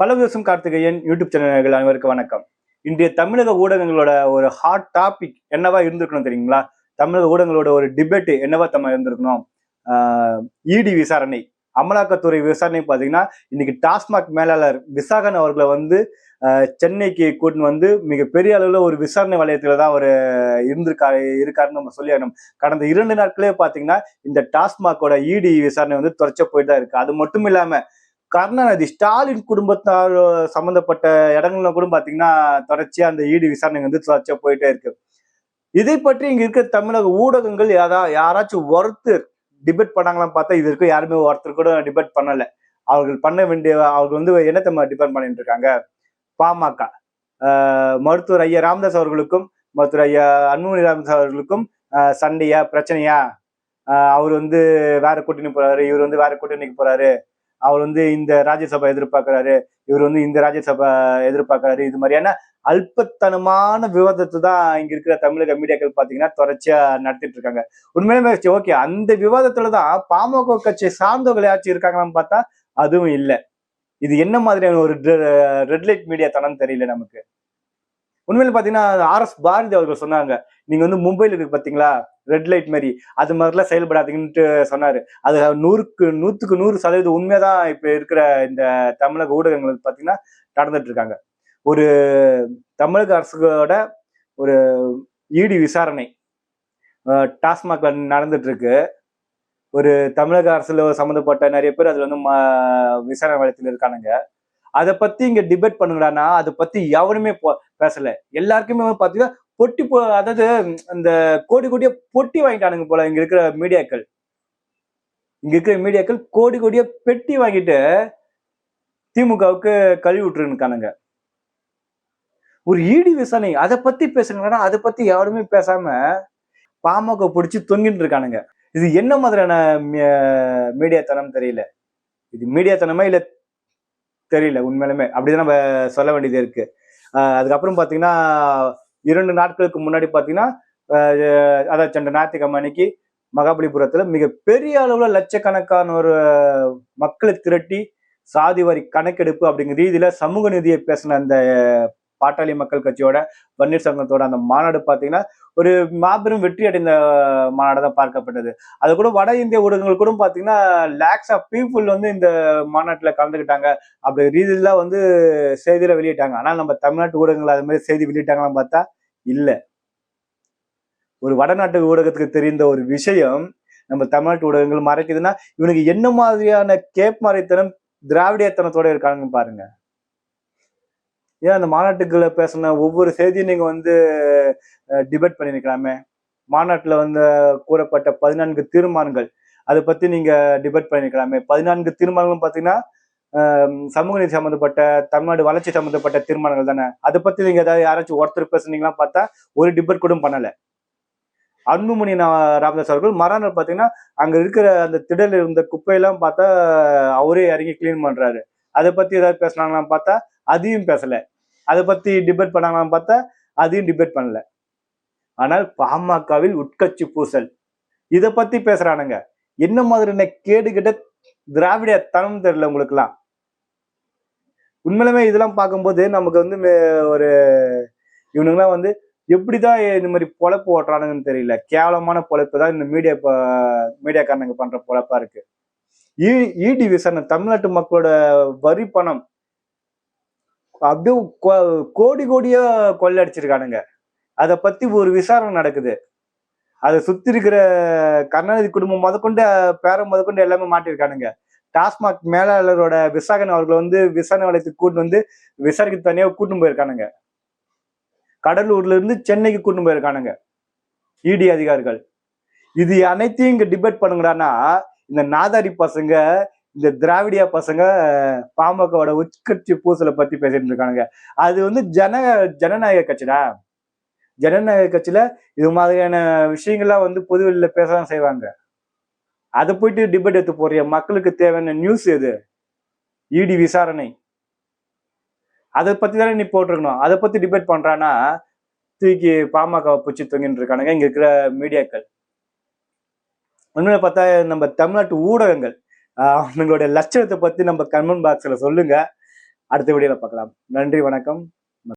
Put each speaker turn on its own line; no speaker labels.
பல விவசம் கார்த்திகேயன் யூடியூப் சேனல்கள் அனைவருக்கு வணக்கம். இன்றைய தமிழக ஊடகங்களோட ஒரு ஹாட் டாபிக் என்னவா இருந்திருக்கணும் தெரியுங்களா? தமிழக ஊடகங்களோட ஒரு டிபேட் என்னவா தம்ம இருந்திருக்கணும்? இடி விசாரணை அமலாக்கத்துறை விசாரணை பார்த்தீங்கன்னா இன்னைக்கு டாஸ்மாக் மேலாளர் விசாகன் அவர்களை வந்து சென்னைக்கு கூட்டின்னு வந்து மிகப்பெரிய அளவில் ஒரு விசாரணை வலயத்தில் தான் அவர் இருந்திருக்காரு இருக்காருன்னு நம்ம சொல்லிடணும் கடந்த இரண்டு நாட்களே பார்த்தீங்கன்னா இந்த டாஸ்மாகோட இடி விசாரணை வந்து தொடர்ச்ச போயிட்டு தான் இருக்கு. அது மட்டும் இல்லாமல் கருணாநிதி ஸ்டாலின் குடும்பத்தார் சம்பந்தப்பட்ட இடங்கள்ல கூட பாத்தீங்கன்னா தொடர்ச்சியா அந்த ஈடு விசாரணை வந்து தொடர்ச்சியா போயிட்டே இருக்கு. இதை பற்றி இங்க இருக்க தமிழக ஊடகங்கள் யாரா யாராச்சும் ஒருத்தர் டிபேட் பண்ணாங்களான்னு பார்த்தா இது வரைக்கும் யாருமே ஒருத்தர் கூட டிபேட் பண்ணல. அவர்கள் பண்ண வேண்டிய அவர்கள் வந்து என்னத்தை டிபேட் பண்ணிட்டு இருக்காங்க? பாமக. மருத்துவர் ஐயா ராமதாஸ் அவர்களுக்கும் மருத்துவர் ஐயா அன்புமணி ராமதாஸ் அவர்களுக்கும் சண்டையா பிரச்சனையா? அவர் வந்து வேற கூட்டணி போறாரு இவர் வந்து வேற கூட்டணிக்கு போறாரு. அவர் வந்து இந்த ராஜ்யசபா எதிர்பார்க்கிறாரு இவர் வந்து இந்த ராஜ்யசபா எதிர்பார்க்கிறாரு இது மாதிரியான அல்பத்தனமான விவாதத்தை தான் இங்க இருக்கிற தமிழக மீடியாக்கள் பாத்தீங்கன்னா தொடர்ச்சியா நடத்திட்டு இருக்காங்க. உண்மையிலுமே ஓகே அந்த விவாதத்துலதான் பாமக கட்சி சார்ந்தவர்கள் யாச்சும் இருக்காங்களான்னு பார்த்தா அதுவும் இல்லை. இது என்ன மாதிரியான ஒரு ரெட் லைட் மீடியா தனம் தெரியல நமக்கு. உண்மையில பாத்தீங்கன்னா ஆர் எஸ் பாரதி அவர்கள் சொன்னாங்க. நீங்க வந்து மும்பைல இருக்கு பாத்தீங்களா? ரெட் லைட் மாதிரி. அது மாதிரிலாம் செயல்படாதீங்கன்ட்டு சொன்னாரு. அது நூறுக்கு நூத்துக்கு நூறு சதவீதம் உண்மைதான் இப்ப இருக்கிற இந்த தமிழக ஊடகங்கள் பாத்தீங்கன்னா நடந்துட்டு இருக்காங்க. ஒரு தமிழக அரசுகளோட ஒரு இடி விசாரணை டாஸ்மாக்ல நடந்துட்டு இருக்கு. ஒரு தமிழக அரசுல சம்மந்தப்பட்ட நிறைய பேர் அதுல வந்து விசாரணை வளையத்தில் இருக்கானுங்க. அதை பத்தி இங்க டிபேட் பண்ணுங்கடான்னா அதை பத்தி எவனுமே பேசல. எல்லாருக்குமே வந்து பாத்தீங்கன்னா பொட்டி போ அதாவது அந்த கோடி கோடியா பொட்டி வாங்கிட்டானுங்க போல இங்க இருக்கிற மீடியாக்கள். இங்க இருக்கிற மீடியாக்கள் கோடி கோடியா பெட்டி வாங்கிட்டு திமுகவுக்கு கழுவி விட்டுருக்கானுங்க. ஒரு ஈடி விசாரணை அதை பத்தி பேசுங்கன்னா அதை பத்தி யாருமே பேசாம பாமக பிடிச்சி தொங்கிட்டு இருக்கானுங்க. இது என்ன மாதிரியான மீடியாத்தனம் தெரியல. இது மீடியாத்தனமா இல்லை இல்ல தெரியல உண்மையிலுமே. அப்படிதான் நம்ம சொல்ல வேண்டியது இருக்கு. அதுக்கப்புறம் பார்த்தீங்கன்னா இரண்டு நாட்களுக்கு முன்னாடி பார்த்தீங்கன்னா அதாவது அதான் சென்ற ஞாயிற்றுக்கிழமை அன்னைக்கு மகாபலிபுரத்தில் மிக பெரிய லட்சக்கணக்கான ஒரு மக்களை திரட்டி சாதி வரி கணக்கெடுப்பு அப்படிங்கிற ரீதியில் சமூக நிதியை பேசின அந்த பாட்டாளி மக்கள் கட்சியோட பன்னீர்செல்வத்தோட அந்த மாநாடு பாத்தீங்கன்னா ஒரு மாபெரும் வெற்றி அடைந்த மாநாடு தான் பார்க்கப்பட்டது. அது கூட வட இந்திய ஊடகங்கள் கூட பாத்தீங்கன்னா லேக்ஸ் ஆஃப் பீப்புள் வந்து இந்த மாநாட்டுல கலந்துக்கிட்டாங்க அப்படி ரீதியில வந்து செய்தியில வெளியிட்டாங்க. ஆனால் நம்ம தமிழ்நாட்டு ஊடகங்கள் அது மாதிரி செய்தி வெளியிட்டாங்களான்னு பார்த்தா இல்ல. ஒரு வடநாட்டு ஊடகத்துக்கு தெரிந்த ஒரு விஷயம் நம்ம தமிழ்நாட்டு ஊடகங்கள் மறைக்குதுன்னா இவனுக்கு என்ன மாதிரியான கேப் மறைத்தனம் திராவிடியத்தனத்தோட இருக்காங்கன்னு பாருங்க. ஏன் அந்த மாநாட்டுக்குள்ள பேசின ஒவ்வொரு செய்தியும் நீங்க வந்து டிபேட் பண்ணிருக்கலாமே மாநாட்டில் வந்து கூறப்பட்ட பதினான்கு தீர்மானங்கள் அதை பத்தி நீங்க டிபேட் பண்ணியிருக்கலாமே பதினான்கு தீர்மானங்களும் பாத்தீங்கன்னா சமூக நீதி சம்பந்தப்பட்ட தமிழ்நாடு வளர்ச்சி சம்பந்தப்பட்ட தீர்மானங்கள் தானே? அதை பத்தி நீங்க ஏதாவது யாராச்சும் ஒருத்தர் பேசுனீங்களா பார்த்தா ஒரு டிபேட் கூட பண்ணல. அன்புமணி ராமதாஸ் அவர்கள் மறுநாள் பாத்தீங்கன்னா அங்க இருக்கிற அந்த திடல் இருந்த குப்பையெல்லாம் பார்த்தா அவரே இறங்கி கிளீன் பண்றாரு. அதை பத்தி ஏதாவது பேசுனாங்களான்னு பார்த்தா அதையும் பேசல. அதை பத்தி டிபேட் பண்ணாங்களான்னு பார்த்தா அதையும் டிபேட் பண்ணல. ஆனால் பாமகவில் உட்கட்சி பூசல். இதை பத்தி பேசுறானுங்க. என்ன மாதிரியான கேடு கிட்ட திராவிட தனம் தெரியல உங்களுக்குலாம் உண்மையிலுமே இதெல்லாம் பார்க்கும்போது நமக்கு வந்து மே- ஒரு இவனுங்கெல்லாம் வந்து எப்படிதான் இந்த மாதிரி பொழப்பு ஓட்டுறானுங்கன்னு தெரியல. கேவலமான பொழைப்பு தான் இந்த மீடியா மீடியாக்காரனுங்க பண்ற பொழப்பா இருக்கு. இ ஈடி விசாரணை தமிழ்நாட்டு மக்களோட வரி பணம் அப்படியே கோ- கோடி கோடியா கொள்ளடிச்சிருக்கானுங்க. அதை பத்தி ஒரு விசாரணை நடக்குது. அதை சுத்தி இருக்கிற கருணாநிதி குடும்பம் முதற்கொண்டு பேரம் முதற்கொண்டு எல்லாமே மாட்டிருக்கானுங்க. டாஸ்மாக் மேலாளரோட விசாகன் அவர்களை வந்து விசாரணை வளையத்துக்கு கூட்டு வந்து விசாரிக்க தனியாக கூட்டின்னு போயிருக்கானுங்க. கடலூர்ல இருந்து சென்னைக்கு கூட்டின்னு போயிருக்கானுங்க. இடி அதிகாரிகள். இது அனைத்தையும் இங்க டிபேட் பண்ணுங்கடான்னா இந்த நாதாரி பசங்க இந்த திராவிடியா பசங்க பாமகவோட உட்கட்சி பூசலை பத்தி பேசிட்டு இருக்கானுங்க. அது வந்து ஜன ஜனநாயக கட்சிடா? ஜனநாயக கட்சியில இது மாதிரியான விஷயங்கள்லாம் வந்து பொதுவெளியில பேசதான் செய்வாங்க. அதை போயிட்டு டிபேட் எடுத்து போறிய மக்களுக்கு தேவையான நியூஸ் எது? இடி விசாரணை. அதை பத்தி தானே நீ போட்டிருக்கணும். அதை பத்தி டிபேட் பண்றானா? தூக்கி பாமகவை பிடிச்சி தொங்கிட்டு இருக்கானுங்க. இங்க இருக்கிற மீடியாக்கள். உண்மையில பார்த்தா நம்ம தமிழ்நாட்டு ஊடகங்கள். ஆஹ் லட்சணத்தை பத்தி நம்ம கமெண்ட் பாக்ஸ்ல சொல்லுங்க. அடுத்த வீடியோல பார்க்கலாம். நன்றி வணக்கம்.